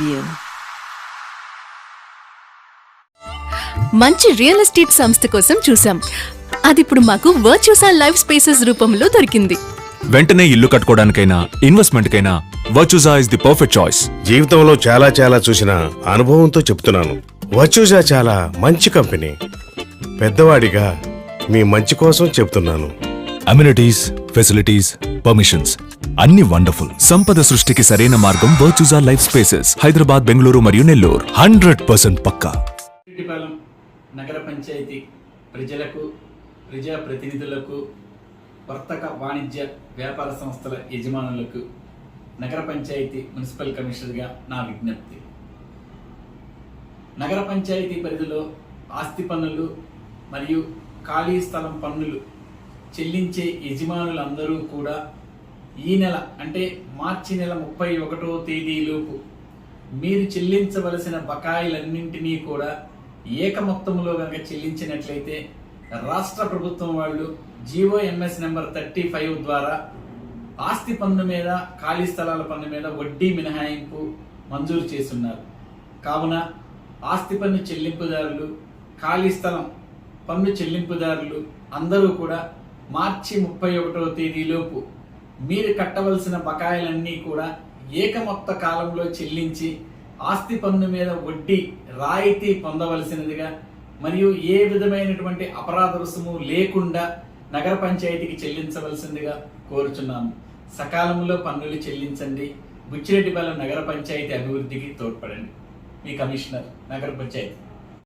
Interview మంచి real estate సంస్థ కోసం చూసాం అది ఇప్పుడు మాకు వర్చ్యూసా లైఫ్ స్పేసెస్ రూపంలో దొరికింది. వెంటనే ఇల్లు కట్టుకోవడానికైనా ఇన్వెస్ట్మెంట్ కైనా Virtusa is the perfect choice జీవితంలో చాలా చాలా చూసిన అనుభవంతో చెప్తున్నాను. వర్చ్యూసా చాలా మంచి కంపెనీ పెద్దవాడిగా మీ మంచి కోసం చెప్తున్నాను. అమ్యూనిటీస్ ఫెసిలిటీస్ పర్మిషన్స్ అన్ని వండర్ఫుల్. సంపద సృష్టికి సరైన మార్గం Virtusa life spaces Hyderabad Bengaluru మరియు నెల్లూరు. హండ్రెడ్ పర్సెంట్ పక్కా. నగర పంచాయతీ ప్రజలకు ప్రజా ప్రతినిధులకు వర్తక వాణిజ్య వ్యాపార సంస్థల యజమానులకు నగర పంచాయతీ మున్సిపల్ కమిషనర్గా నా విజ్ఞప్తి. నగర పంచాయతీ పరిధిలో ఆస్తి పన్నులు మరియు ఖాళీ స్థలం పన్నులు చెల్లించే యజమానులందరూ కూడా ఈ నెల అంటే మార్చి నెల ముప్పై ఒకటో తేదీలోపు మీరు చెల్లించవలసిన బకాయిలన్నింటినీ కూడా ఏక మొత్తంలో కనుక చెల్లించినట్లయితే రాష్ట్ర ప్రభుత్వం వాళ్ళు GO MS number thirty five ద్వారా ఆస్తి పన్ను మీద ఖాళీ స్థలాల పన్ను మీద వడ్డీ మినహాయింపు మంజూరు చేస్తున్నారు. కావున ఆస్తి పన్ను చెల్లింపుదారులు ఖాళీ స్థలం పన్ను చెల్లింపుదారులు అందరూ కూడా మార్చి ముప్పై ఒకటవ తేదీలోపు మీరు కట్టవలసిన బకాయిలన్నీ కూడా ఏకమొత్త కాలంలో చెల్లించి ఆస్తి పన్ను మీద వడ్డీ రాయితీ పొందవలసినదిగా మరియు ఏ విధమైనటువంటి అపరాధ రుసుము లేకుండా నగర పంచాయతీకి చెల్లించవలసిందిగా కోరుచున్నాము. సకాలంలో పన్నులు చెల్లించండి. బుచ్చిరెడ్డిపాలెం నగర పంచాయతీ అభివృద్ధికి తోడ్పడండి. మీ కమిషనర్ నగర పంచాయతీ.